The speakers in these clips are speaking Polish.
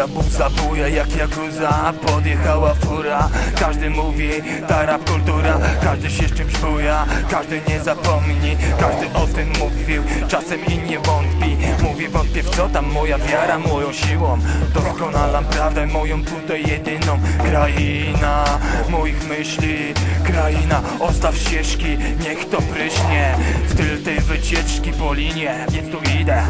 Moja buza buja jak jakuza Podjechała fura. Każdy mówi ta rap kultura Każdy się z czymś buja. Każdy nie zapomni Każdy o tym mówił. Czasem i nie wątpi Mówi wątpię w co tam moja wiara Moją siłą. Doskonalam prawdę moją tutaj jedyną Kraina. Moich myśli Kraina ostaw ścieżki Niech to pryśnie. Styl tej wycieczki po linie Więc tu idę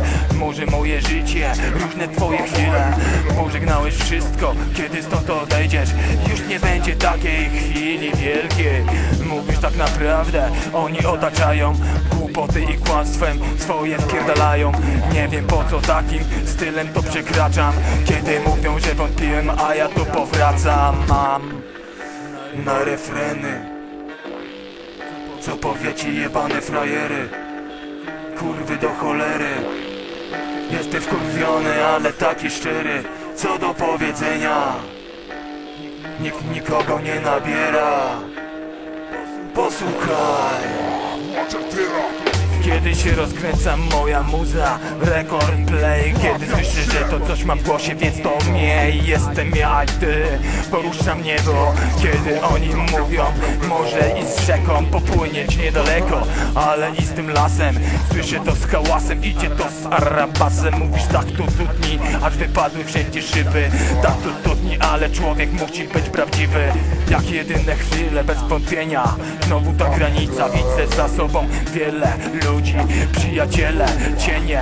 Może moje życie Różne twoje chwile. Pożegnałeś wszystko Kiedy stąd odejdziesz. Już nie będzie takiej chwili wielkiej. Mówisz tak naprawdę Oni otaczają. Głupoty i kłamstwem Swoje wpierdalają. Nie wiem po co takim stylem to przekraczam. Kiedy mówią, że wątpiłem A ja tu powracam. Mam na refreny. Co powiecie jebane frajery? Kurwy do cholery Jestem wkurwiony, ale taki szczery. Co do powiedzenia Nikt nikogo nie nabiera. Posłuchaj kiedy się rozkręca moja muza Record play. Kiedy słyszę, że to coś mam w głosie Więc to mnie Jestem ja. I ty Poruszam niebo Kiedy oni mówią Może i z rzeką popłynieć niedaleko Ale i z tym lasem Słyszę to z hałasem. Idzie to z arabasem Mówisz tak tu tutni Aż wypadły wszędzie szyby. Tak tu tutni Ale człowiek musi być prawdziwy. Jak jedyne chwile bez wątpienia Znowu ta granica. Widzę za sobą wiele ludzi Przyjaciele, cienie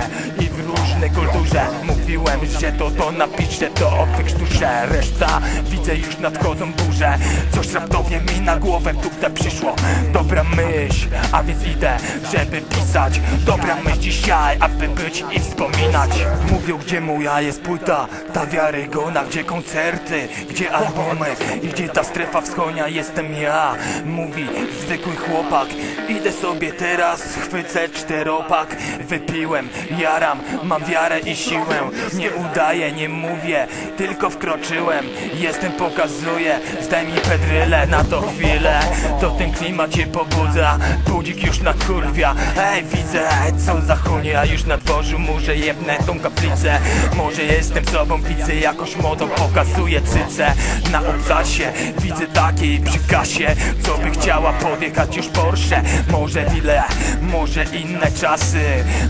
że to to napiszę to o sztuce Reszta widzę już nadchodzą burze Coś raptownie mi na głowę tutaj przyszło. Dobra myśl, a więc idę, żeby pisać. Dobra myśl dzisiaj, aby być i wspominać. Mówią gdzie moja jest płyta Ta wiarygodna, gdzie koncerty Gdzie albumy i gdzie ta strefa wschonia Jestem ja, mówi zwykły chłopak. Idę sobie teraz, chwycę czteropak. Wypiłem, jaram, mam wiarę i siłę. Nie udaję, nie mówię, tylko wkroczyłem. Jestem, pokazuję, zdaj mi pedrylę na to chwilę. To ten klimat cię pobudza, budzik już na kurwia. Ej, widzę, co zachonie, a już na dworzu Może jebnę tą kaplicę. Może jestem sobą, widzę jakąś modą Pokazuję cycę na obcasie Widzę takiej przy kasie. Co by chciała podjechać już Porsche? Może wile, może inne czasy.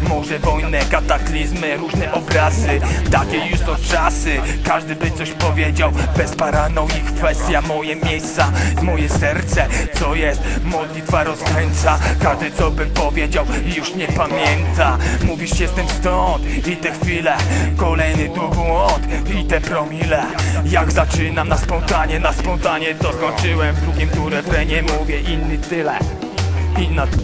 Może wojny, kataklizmy, różne obrazy. Takie już to czasy. Każdy by coś powiedział Bez paranoi kwestia. Moje miejsca Moje serce, co jest Modlitwa rozkręca Każdy co bym powiedział już nie pamięta. Mówisz jestem stąd i te chwile Kolejny błąd i te promile. Jak zaczynam na spontanie, na spontanie to skończyłem W drugim tu refrenie mówię. Inny tyle. Inna